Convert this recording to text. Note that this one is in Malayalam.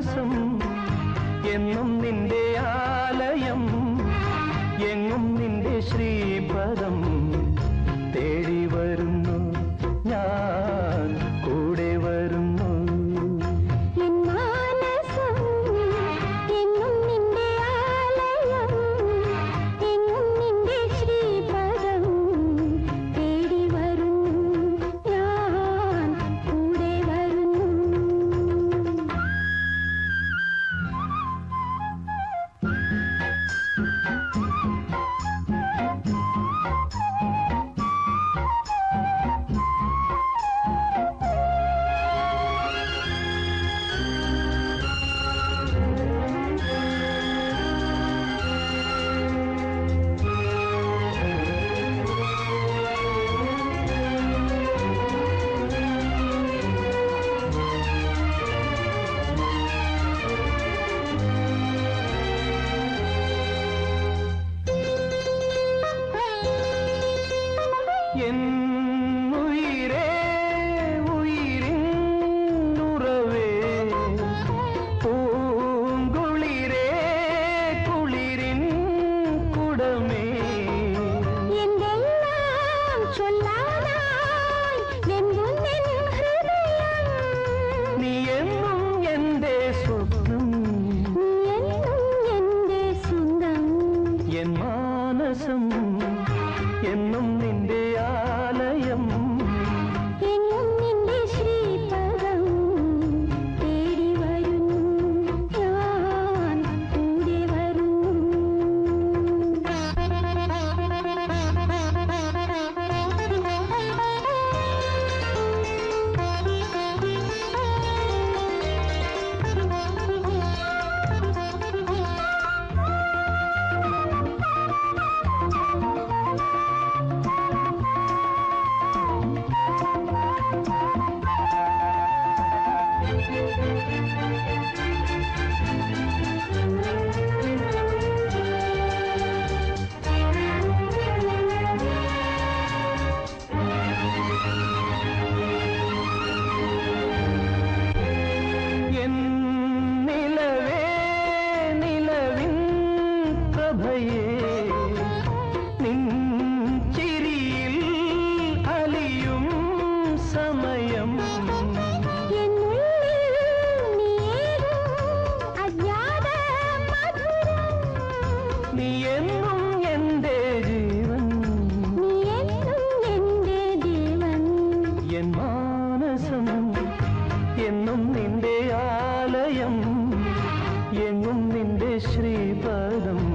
മാനസം എന്നും നിന്റെ ആലയം എങ്ങും നിന്റെ ശ്രീപദം. என் ആലയം